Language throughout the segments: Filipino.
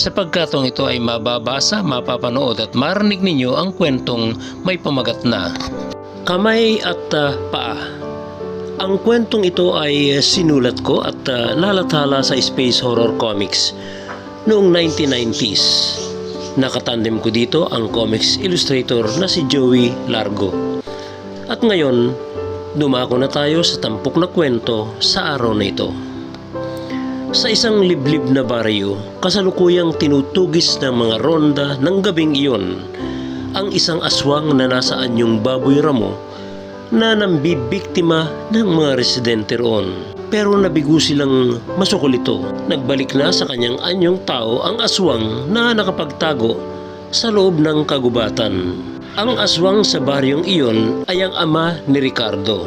Sa pagkatong ito ay mababasa, mapapanood at marinig ninyo ang kwentong may pamagat na Kamay at ah, Paa. Ang kwentong ito ay eh, sinulat ko at ah, nalathala sa Space Horror Comics noong 1990s. Nakatandem ko dito ang comics illustrator na si Joey Largo. At ngayon, dumako na tayo sa tampok na kwento sa araw na ito. Sa isang liblib na baryo, kasalukuyang tinutugis ng mga ronda ng gabing iyon, ang isang aswang na nasa anyong baboy ramo na nambibiktima ng mga residente roon. Pero nabigo silang masukol ito. Nagbalik na sa kanyang anyong tao ang aswang na nakapagtago sa loob ng kagubatan. Ang aswang sa baryong iyon ay ang ama ni Ricardo.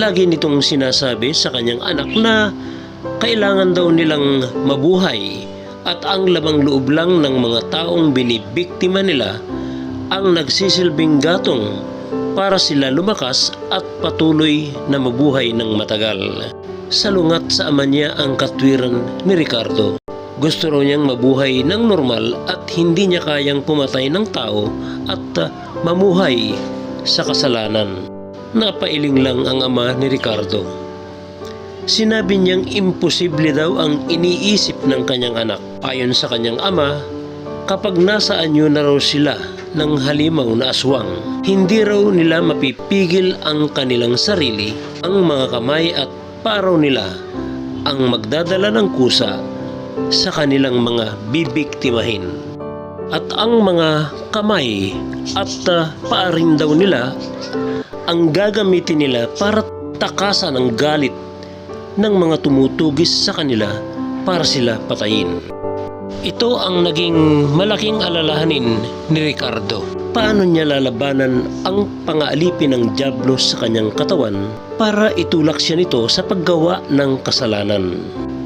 Lagi nitong sinasabi sa kanyang anak na kailangan daw nilang mabuhay at ang lamang loob lang ng mga taong binibiktima nila ang nagsisilbing gatong para sila lumakas at patuloy na mabuhay ng matagal. Salungat sa ama niya ang katwiran ni Ricardo. Gusto raw niyang mabuhay ng normal at hindi niya kayang pumatay ng tao at uh, mamuhay sa kasalanan. Napailing lang ang ama ni Ricardo. Sinabi niyang imposible daw ang iniisip ng kanyang anak. Ayon sa kanyang ama, kapag nasa anyo na raw sila ng halimaw na aswang, hindi raw nila mapipigil ang kanilang sarili, ang mga kamay at paraw nila ang magdadala ng kusa sa kanilang mga bibiktimahin. At ang mga kamay at uh, paa rin daw nila ang gagamitin nila para takasan ang galit ng mga tumutugis sa kanila para sila patayin. Ito ang naging malaking alalahanin ni Ricardo. Paano niya lalabanan ang pangaalipin ng Diablo sa kanyang katawan para itulak siya nito sa paggawa ng kasalanan.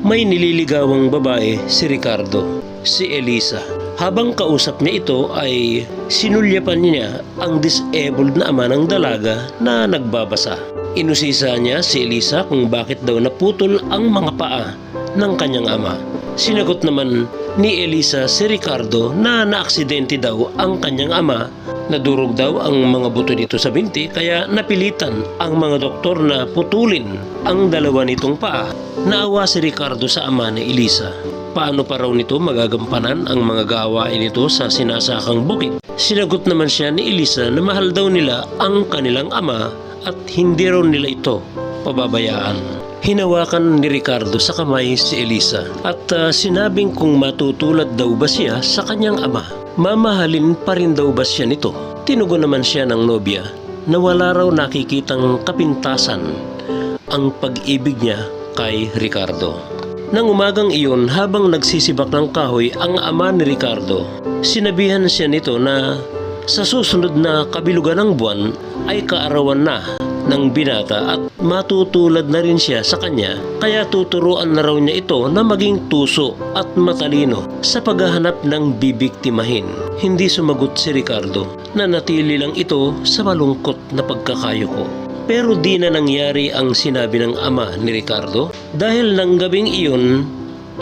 May nililigawang babae si Ricardo, si Elisa. Habang kausap niya ito ay sinulyapan niya ang disabled na ama ng dalaga na nagbabasa. Inusisa niya si Elisa kung bakit daw naputol ang mga paa ng kanyang ama. Sinagot naman ni Elisa si Ricardo na naaksidente daw ang kanyang ama. Nadurog daw ang mga buto nito sa binti kaya napilitan ang mga doktor na putulin ang dalawa nitong paa. Naawa si Ricardo sa ama ni Elisa. Paano pa raw nito magagampanan ang mga gawain nito sa sinasakang bukid? Sinagot naman siya ni Elisa na mahal daw nila ang kanilang ama at hindi raw nila ito pababayaan. Hinawakan ni Ricardo sa kamay si Elisa at ah, sinabing kung matutulad daw ba siya sa kanyang ama. Mamahalin pa rin daw ba siya nito? Tinugon naman siya ng nobya na wala raw nakikitang kapintasan ang pag-ibig niya kay Ricardo. Nang umagang iyon habang nagsisibak ng kahoy ang ama ni Ricardo, sinabihan siya nito na sa susunod na kabilugan ng buwan ay kaarawan na ng binata at matutulad na rin siya sa kanya kaya tuturuan na raw niya ito na maging tuso at matalino sa paghahanap ng bibiktimahin. Hindi sumagot si Ricardo na natili lang ito sa malungkot na pagkakayuko. Pero di na nangyari ang sinabi ng ama ni Ricardo dahil ng gabing iyon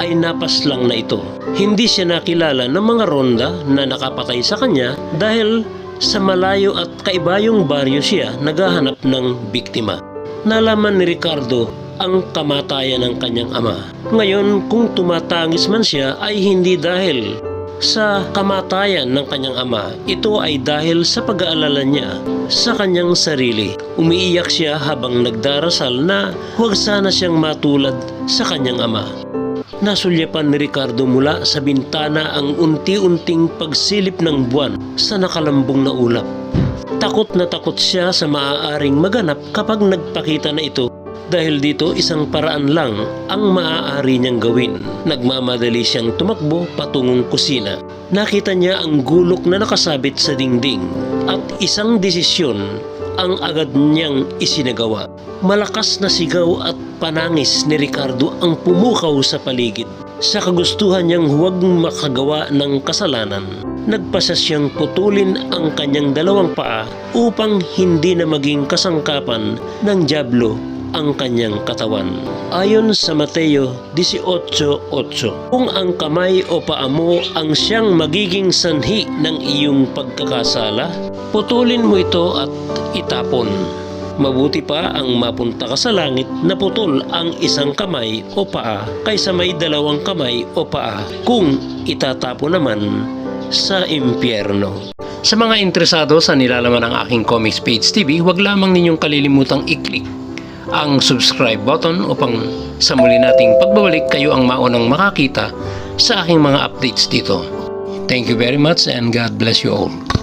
ay napas lang na ito. Hindi siya nakilala ng mga ronda na nakapatay sa kanya dahil sa malayo at kaibayong baryo siya naghahanap ng biktima. Nalaman ni Ricardo ang kamatayan ng kanyang ama. Ngayon, kung tumatangis man siya ay hindi dahil sa kamatayan ng kanyang ama. Ito ay dahil sa pag-aalala niya sa kanyang sarili. Umiiyak siya habang nagdarasal na huwag sana siyang matulad sa kanyang ama. Nasulyapan ni Ricardo mula sa bintana ang unti-unting pagsilip ng buwan sa nakalambong na ulap. Takot na takot siya sa maaaring maganap kapag nagpakita na ito dahil dito isang paraan lang ang maaari niyang gawin. Nagmamadali siyang tumakbo patungong kusina. Nakita niya ang gulok na nakasabit sa dingding at isang desisyon ang agad niyang isinagawa. Malakas na sigaw at panangis ni Ricardo ang pumukaw sa paligid. Sa kagustuhan niyang huwag makagawa ng kasalanan, nagpasa siyang putulin ang kanyang dalawang paa upang hindi na maging kasangkapan ng Diablo ang kanyang katawan. Ayon sa Mateo 18.8, Kung ang kamay o paa mo ang siyang magiging sanhi ng iyong pagkakasala, putulin mo ito at itapon. Mabuti pa ang mapunta ka sa langit na putol ang isang kamay o paa kaysa may dalawang kamay o paa kung itatapo naman sa impyerno. Sa mga interesado sa nilalaman ng aking Comics Page TV, huwag lamang ninyong kalilimutang i-click ang subscribe button upang sa muli nating pagbabalik kayo ang maunang makakita sa aking mga updates dito. Thank you very much and God bless you all.